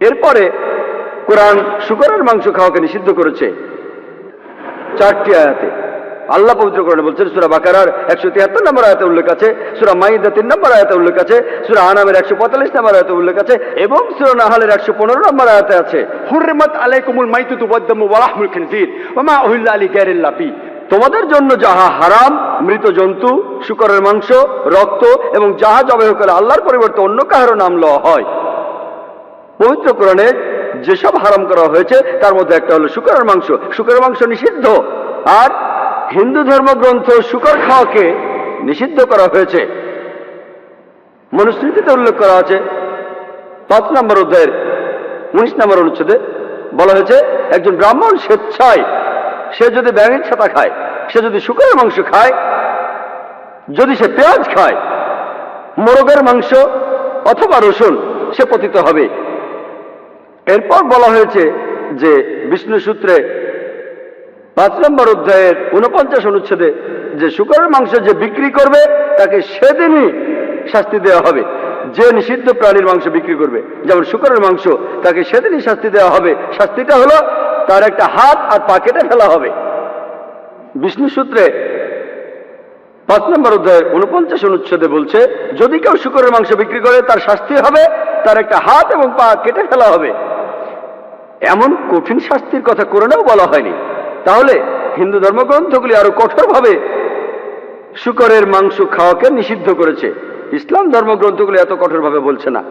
এরপরে কোরআন শুকরের মাংস খাওয়াকে নিষিদ্ধ করেছে চারটি আয়াতে। আল্লাহ পবিত্র করেন বলছেন, সুরা বাকারার একশো তিয়াত্তর নম্বর আয়তে উল্লেখ আছে, সুরা মাইদা তিন নম্বর আয়তে উল্লেখ আছে, সুরা আনামের একশো পঁয়তাল্লিশ নম্বর আয়তে উল্লেখ আছে এবং সুরা নাহালের একশো পনেরো নম্বর আয়াতে আছে, হুরমাত আলাইকুমুল মাইতু তুবদ্দামু ওয়ালাহমুল আলী তোমাদের জন্য যাহা হারাম, মৃত জন্তু, শুকরের মাংস, রক্ত এবং যাহা জবাই করে আল্লাহর পরিবর্তে অন্য কাহারও নাম লওয়া হয়। পবিত্র কোরআনে যেসব হারাম করা হয়েছে, তার মধ্যে একটা হলো শুকরের মাংস। শুকরের মাংস নিষিদ্ধ। আর হিন্দু ধর্মগ্রন্থ শুকর খাওয়াকে নিষিদ্ধ করা হয়েছে। মনুস্মৃতিতে উল্লেখ করা আছে, পাঁচ নম্বর অধ্যায়ের উনিশ নম্বর অনুচ্ছেদে বলা হয়েছে, একজন ব্রাহ্মণ স্বেচ্ছায় সে যদি ব্যাঙের ছাতা খায়, সে যদি শুকরের মাংস খায়, যদি সে পেঁয়াজ খায়, মোরগের মাংস অথবা রসুন, সে পতিত হবে। এরপর বলা হয়েছে যে বিষ্ণু সূত্রে পাঁচ নম্বর অধ্যায়ের উনপঞ্চাশ অনুচ্ছেদে যে শুকরের মাংস যে বিক্রি করবে, তাকে সেদিনই শাস্তি দেওয়া হবে। যে নিষিদ্ধ প্রাণীর মাংস বিক্রি করবে, যেমন শুকরের মাংস, তাকে সেদিনই শাস্তি দেওয়া হবে। শাস্তিটা হলো তার একটা হাত আর পা কেটে ফেলা হবে। বিষ্ণু সূত্রে পাঁচ নম্বর অধ্যায়ের উনপঞ্চাশ অনুচ্ছেদে বলছে, যদি কেউ শুকরের মাংস বিক্রি করে, তার শাস্তি হবে, তার একটা হাত এবং পা কেটে ফেলা হবে। এমন কঠিন শাস্তির কথা কোরআনেও বলা হয়নি। তাহলে হিন্দু ধর্মগ্রন্থগুলি আরও কঠোরভাবে শুকরের মাংস খাওয়াকে নিষিদ্ধ করেছে। ইসলাম ধর্মগ্রন্থগুলি এত কঠোরভাবে বলছে না।